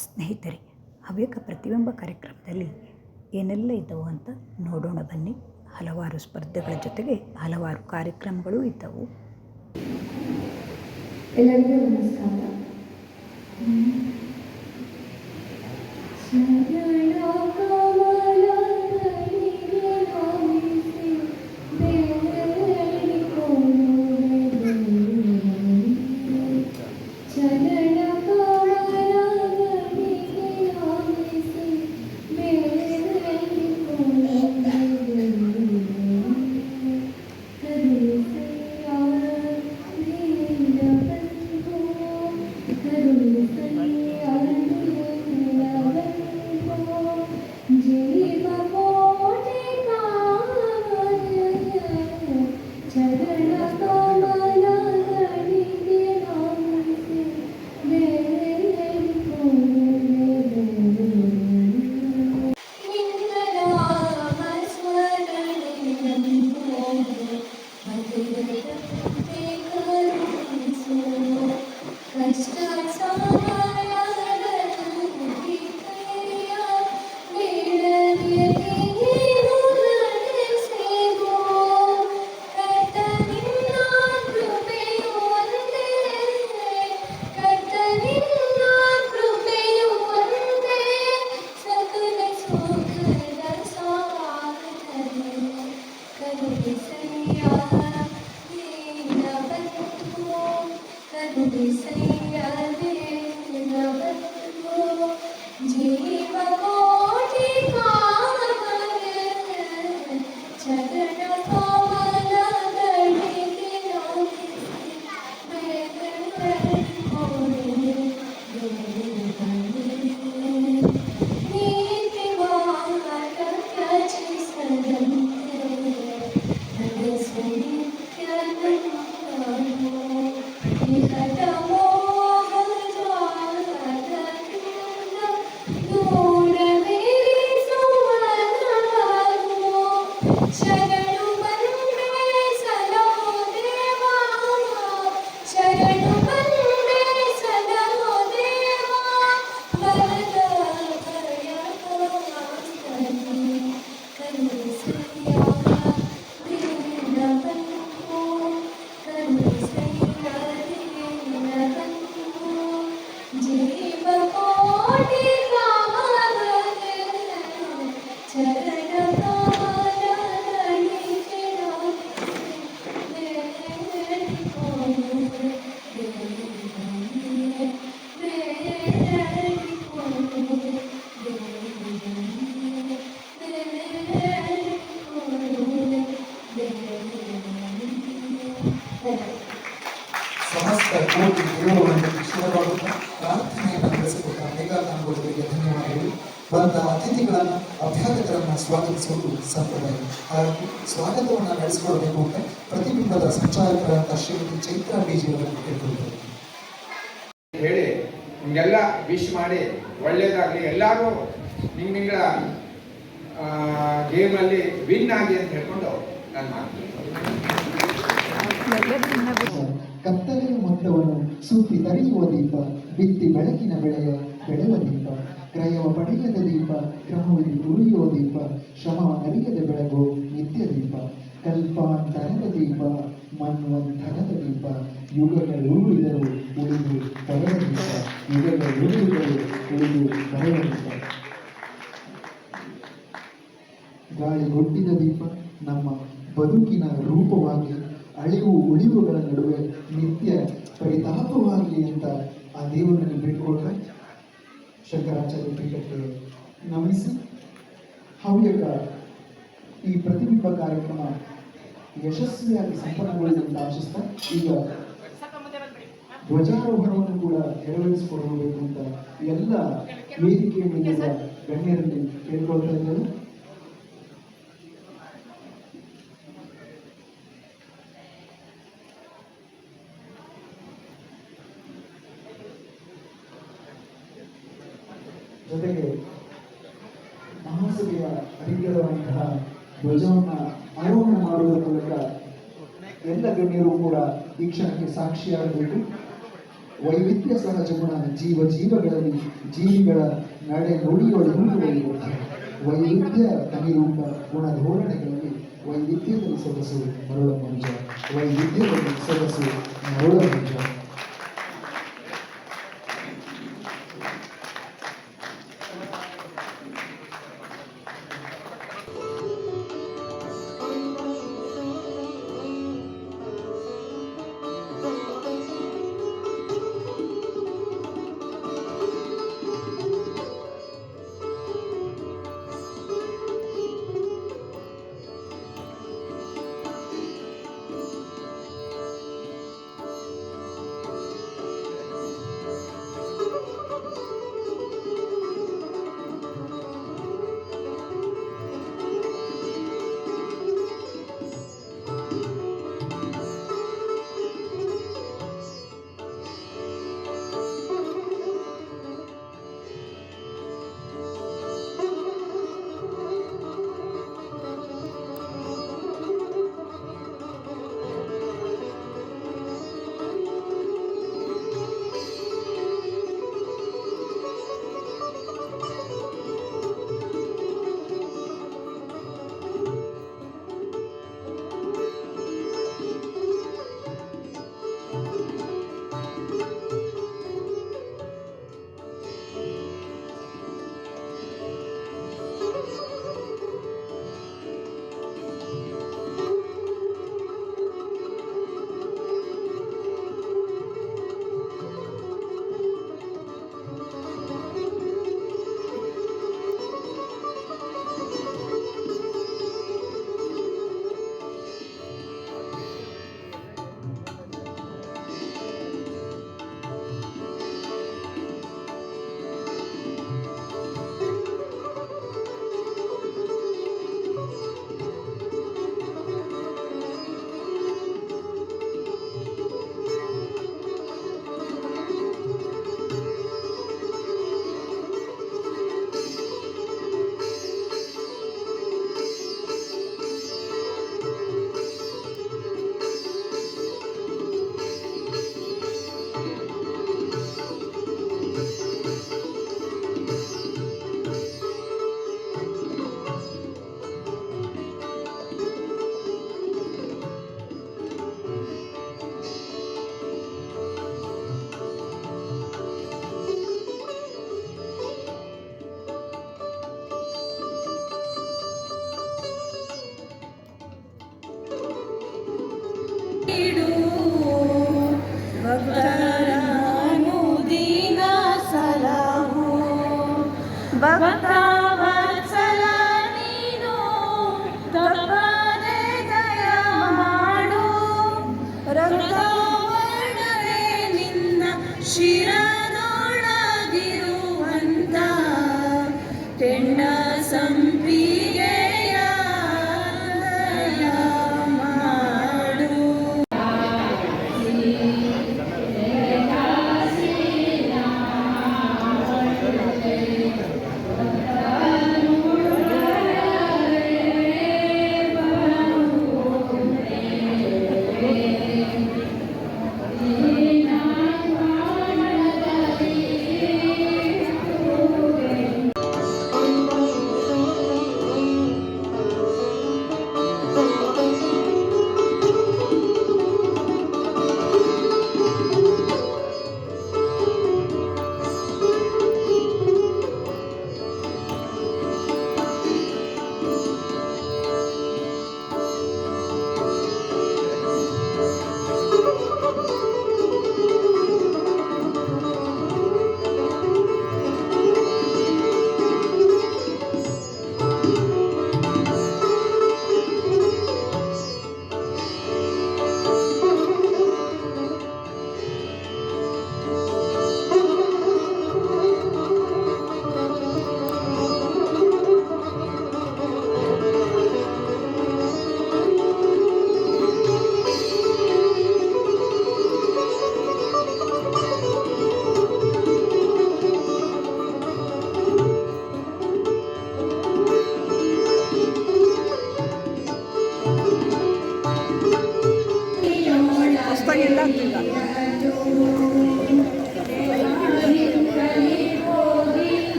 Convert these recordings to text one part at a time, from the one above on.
ಸ್ನೇಹಿತರೆ, ಹವ್ಯಕ ಪ್ರತಿಬಿಂಬ ಕಾರ್ಯಕ್ರಮದಲ್ಲಿ ಏನೆಲ್ಲ ಇದ್ದವು ಅಂತ ನೋಡೋಣ ಬನ್ನಿ. ಹಲವಾರು ಸ್ಪರ್ಧೆಗಳ ಜೊತೆಗೆ ಹಲವಾರು ಕಾರ್ಯಕ್ರಮಗಳು ಇದ್ದವು ಎಲ್ಲರಿಗೂ ನಮಸ್ಕಾರ. ಶರಣು ಅಭ್ಯಾಗತರನ್ನು ಸ್ವಾಗತಿಸುವುದು ಸಂಪ್ರದಾಯ ಹಾಗಾಗಿ ಸ್ವಾಗತವನ್ನು ನಡೆಸಿಕೊಳ್ಬೇಕು ಅಂತ ಪ್ರತಿಬಿಂಬದ ಸಂಚಾಲಕರಾದ ಶ್ರೀಮತಿ ಚೈತ್ರಾ ಬೀಜಿ ಅವರನ್ನು ಕೇಳಿಕೊಳ್ಳುತ್ತೇವೆ ಹೇಳಿ ನಿಮಗೆಲ್ಲ ವಿಶ್ ಮಾಡಿ ಒಳ್ಳೇದಾಗಲಿ. ಎಲ್ಲರೂ ನಿಮ್ಮ ನಿಂಗಳ ಗೇಮಲ್ಲಿ ವಿನ್ ಆಗಿ ಅಂತ ಹೇಳ್ಕೊಂಡು ನಾನು ಮಾಡ್ತೀನಿ. ಕತ್ತಲೆಯ ಮೊತ್ತವನ್ನು ಸೂಪಿ ತರೆಯುವ ದೀಪ ಬಿತ್ತಿ ಬೆಳಕಿನ ಬೆಳೆಯ ಬೆಳೆಯುವ ದೀಪ ಕ್ರಯವ ಪಡೆಯದ ದೀಪ ಕ್ರಮವಿಧಿ ಉಳಿಯುವ ದೀಪ ಶ್ರಮ ಅರಿಯದ ಬೆಳಗು ನಿತ್ಯ ದೀಪ, ಕಲ್ಪಾಂತರದ ದೀಪ, ಮನ್ವಂತರದ ದೀಪ ಯುಗಗಳುಳಿದರು ಉಳಿದು ಬರೆಯ ದೀಪ ಯುಗಗಳುಳಿದರು ಉಳಿದು ಬರೆಯ ದೀಪ. ಗಾಳಿಗೊಡ್ಡಿದ ದೀಪ, ನಮ್ಮ ಬದುಕಿನ ರೂಪವಾಗಿ, ಅಳಿವು ಉಳಿವುಗಳ ನಡುವೆ ನಿತ್ಯ ಪರಿತಾಪವಾಗಿ ಅಂತ ಆ ದೇವರನ್ನು ಬಿಟ್ಕೊಟ್ರೆ ಶಂಕರಾಚಾರ್ಯ ಪೀಠಕ್ಕೆ ನಮಿಸಿ ಹವ್ಯಕ ಈ ಪ್ರತಿಬಿಂಬ ಕಾರ್ಯಕ್ರಮ ಯಶಸ್ವಿಯಾಗಿ ಸಂಪನ್ನಗೊಳಿಸಲು ಆಶಿಸ್ತಾ, ಈಗ ಧ್ವಜಾರೋಹಣವನ್ನು ಕೂಡ ನೆರವೇರಿಸಿಕೊಡಬೇಕು ಅಂತ ಎಲ್ಲ ವೇದಿಕೆಯ ಗಣ್ಯರಲ್ಲಿ ಕೇಳ್ಕೊಳ್ತಾ ಇದ್ದೇವೆ ಜೊತೆಗೆ ಮಹಾಸಭೆಯ ಧ್ವಜವನ್ನು ಆರೋಹಣ ಮಾಡುವುದರ ಮೂಲಕ ಎಲ್ಲ ಗಣ್ಯರು ಕೂಡ ಈ ಕ್ಷಣಕ್ಕೆ ಸಾಕ್ಷಿಯಾಗಬೇಕು. ವೈವಿಧ್ಯ ಸಹಜ ಗುಣ ಜೀವ ಜೀವಗಳಲ್ಲಿ ಜೀವಿಗಳ ನಡೆ ನುಡಿಯೊಳಗೂಡುವ ವೈವಿಧ್ಯ ಅನಿರೂಪ ಗುಣ ಧೋರಣೆಗಳಲ್ಲಿ ವೈವಿಧ್ಯದಲ್ಲಿ ಸೊಗಸು ಮರುಳ ಮಂಜ ವೈವಿಧ್ಯದಲ್ಲಿ ಸೊಗಸು ಮರುಳ ಮಂಜ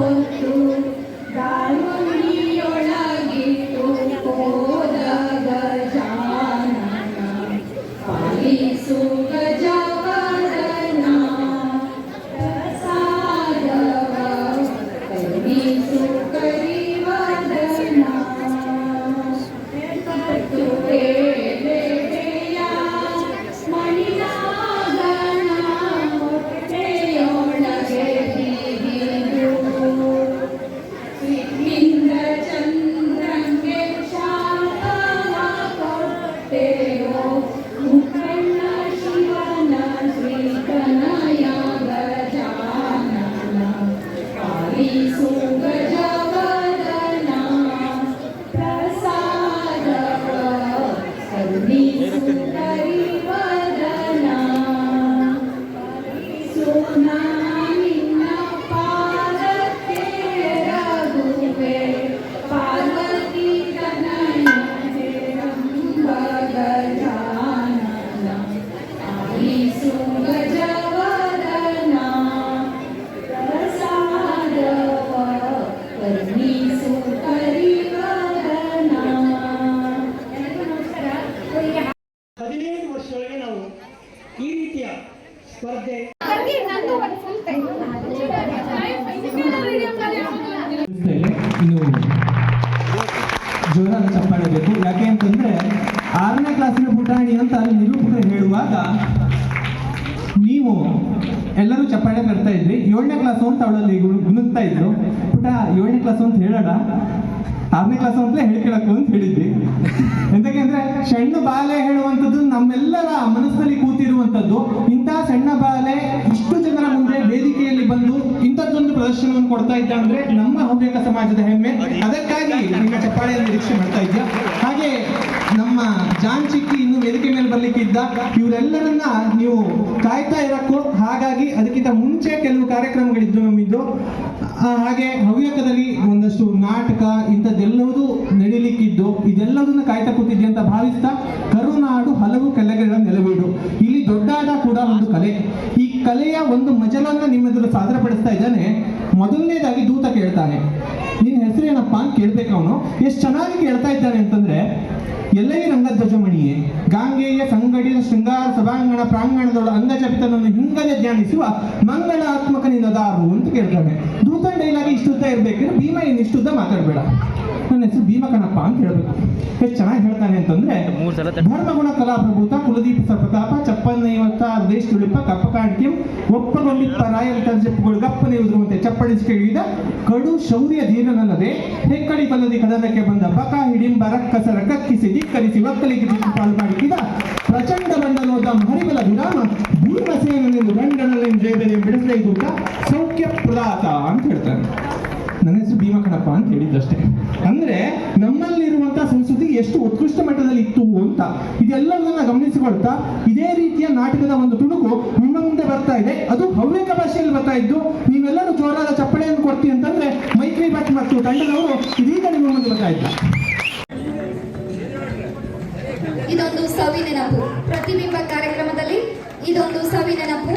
Oh, ಇದ್ರು ಪುಟ ಏಳನೇ ಕ್ಲಾಸ್ ಅಂತ ಹೇಳೋಣ. ಆರನೇ ಕ್ಲಾಸ್ ಅಂತಲೇ ಹೇಳ್ಕೊಳಕು ಅಂತ ಹೇಳಿದ್ವಿ. ಎಂತಕ್ಕೆ ಸಣ್ಣ ಬಾಲೆ ಹೇಳುವಂಥದ್ದು ನಮ್ಮೆಲ್ಲರ ಮನಸ್ಸಲ್ಲಿ ಕೂತಿರುವಂಥದ್ದು. ಇಂಥ ಸಣ್ಣ ಬಾಲೆ ಇಷ್ಟು ಜನರ ಮುಂದೆ ವೇದಿಕೆಯಲ್ಲಿ ಬಂದು ಪ್ರದರ್ಶನವನ್ನು ಕೊಡ್ತಾ ಇದ್ದ ಅಂದ್ರೆ ನಮ್ಮ ಹವ್ಯಕ ಸಮಾಜದ ಹೆಮ್ಮೆ. ಅದಕ್ಕಾಗಿ ನಿಮ್ಮ ಚಪ್ಪಾಳೆಯನ್ನು ನಿರೀಕ್ಷೆ ಮಾಡ್ತಾ ಇದ್ದ ಹಾಗೆ ನಮ್ಮ ಜಾನ್ ಚಿಕ್ಕಿ ಇನ್ನು ವೇದಿಕೆ ಮೇಲೆ ಬರ್ಲಿಕ್ಕೆ ಇದ್ದ ಇವರೆಲ್ಲರನ್ನ ನೀವು ಕಾಯ್ತಾ ಇರಕ್ಕೂ ಹಾಗಾಗಿ ಅದಕ್ಕಿಂತ ಮುಂಚೆ ಕೆಲವು ಕಾರ್ಯಕ್ರಮಗಳಿದ್ದು ನಮ್ಮಿದ್ದು ಹಾಗೆ ಹವ್ಯಕದಲ್ಲಿ ಒಂದಷ್ಟು ನಾಟಕ ಇಂಥದ್ದೆಲ್ಲವೂ ನಡೀಲಿಕ್ಕಿದ್ದು. ಇದೆಲ್ಲದನ್ನ ಕಾಯ್ತಾ ಕೂತಿದ್ದೆ ಅಂತ ಭಾವಿಸ್ತಾ ಕರುನಾಡು ಹಲವು ಕಲೆಗಳ ನೆಲವೀಡು. ಇಲ್ಲಿ ದೊಡ್ಡಾದ ಕೂಡ ಒಂದು ಕಲೆ. ಈ ಕಲೆಯ ಒಂದು ಮಜಲನ್ನ ನಿಮ್ಮೆದುರು ಸಾದರಪಡಿಸ್ತಾ ಇದ್ದಾನೆ. ಮೊದಲನೇದಾಗಿ ದೂತ ಕೇಳ್ತಾನೆ. ನಿನ್ನ ಹೆಸರೇನಪ್ಪ ಅಂತ ಕೇಳ್ಬೇಕು ಅವನು ಎಷ್ಟು ಚೆನ್ನಾಗಿ ಕೇಳ್ತಾ ಇದ್ದಾನೆ ಅಂತಂದ್ರೆ ಎಲ್ಲೈ ರಂಗಧ್ವಜಮಣಿಯೇ ಗಾಂಗೆಯ ಸಂಗಡಿಯ ಶೃಂಗಾರ ಸಭಾಂಗಣ ಪ್ರಾಂಗಣದೊಳ ಅಂಗಜಪಿತನನ್ನು ಹಿಂಗದೆ ಧ್ಯಾನಿಸುವ ಮಂಗಳಾತ್ಮಕ ನಿನ್ನದಾರು ಅಂತ ಕೇಳ್ತಾನೆ. ದೂತ ಡೈಲಾಗಿ ಇಷ್ಟುದ್ದ ಇರ್ಬೇಕಿದ್ರೆ ಭೀಮ ಏನು ಇಷ್ಟುದ್ದ ಮಾತಾಡ್ಬೇಡ. ನನ್ನ ಹೆಸರು ಭೀಮ ಕಣಪ್ಪ ಅಂತ ಹೇಳ್ಬೇಕು. ಎಷ್ಟು ಚೆನ್ನಾಗಿ ಹೇಳ್ತಾನೆ ಅಂತಂದ್ರೆ ಧರ್ಮಗುಣ ಕಲಾಪ್ರಭೂತ ಕುಲದೀಪ ಸಪ್ರತಾಪ ಚಪ್ಪನ್ನೈವತ್ತ ದೇಶ ತುಳಿಪ ಕಪ್ಪ ಕಾಣಿಕೆ ಒಪ್ಪಗೊಂಡಿಪ್ಪ ರಾಯಲ್ ತರ್ಜಪ್ಪಗಳು ಗಪ್ಪನೆ ಉದುರುವಂತೆ ಚಪ್ಪಡಿಸಿ ಕೇಳಿದ ಕಡು ಶೌರ್ಯ ಧೀರನಲ್ಲದೆ ಹೆಕ್ಕಡಿ ಬಲ್ಲದಿ ಕಡಲಕ್ಕೆ ಬಂದ ಬಕ ಹಿಡಿಂಬರ ಕಸರ ಕಕ್ಕಿಸಿ ಧಿಕ್ಕರಿಸಿ ಒಕ್ಕಲಿಗೆ ಪಾಲು ಮಾಡಿದ ಪ್ರಚಂಡ ಬಂಡನೋದ ಹರಿಬಲ ವಿರಾಮ ಭೀಮಸೇನೆಂದು ಗಂಡನಲ್ಲಿ ಜಯದಲ್ಲಿ ಬಿಡಿಸಲೇ ಸೌಖ್ಯ ಪ್ರದಾತ ಅಂತ ಹೇಳ್ತಾನೆ ನನ್ನ ಹೆಸರು ಭೀಮಕಣಪ್ಪ ಅಂತ ಹೇಳಿದ್ದಷ್ಟೇ. ಎಷ್ಟು ಉತ್ಕೃಷ್ಟ ಮಟ್ಟದಲ್ಲಿ ಇತ್ತು ಅಂತ ಇದೆಲ್ಲವನ್ನ ಗಮನಿಸಿಕೊಳ್ತಾ ಇದೇ ರೀತಿಯ ನಾಟಕದ ಒಂದು ತುಣುಕು ನಿಮ್ಮ ಮುಂದೆ ಬರ್ತಾ ಇದೆ. ಅದು ಹವ್ಯಕ ಭಾಷೆಯಲ್ಲಿ ಬರ್ತಾ ಇದ್ದು ನೀವೆಲ್ಲರೂ ಜೋರಾದ ಚಪ್ಪಳೆಯನ್ನು ಕೊಡ್ತೀವಿ ಅಂತಂದ್ರೆ ಮೈತ್ರಿ ಭಟ್ ಮತ್ತು ತಂಡದವರು ಇದೀಗ ನಿಮ್ಮ ಮುಂದೆ ಬರ್ತಾ ಇದ್ದಾರೆ. ಇದೊಂದು ಸವಿ ನೆನಪು ಪ್ರತಿಬಿಂಬ ಕಾರ್ಯಕ್ರಮದಲ್ಲಿ ಇದೊಂದು ಸವಿ ನೆನಪು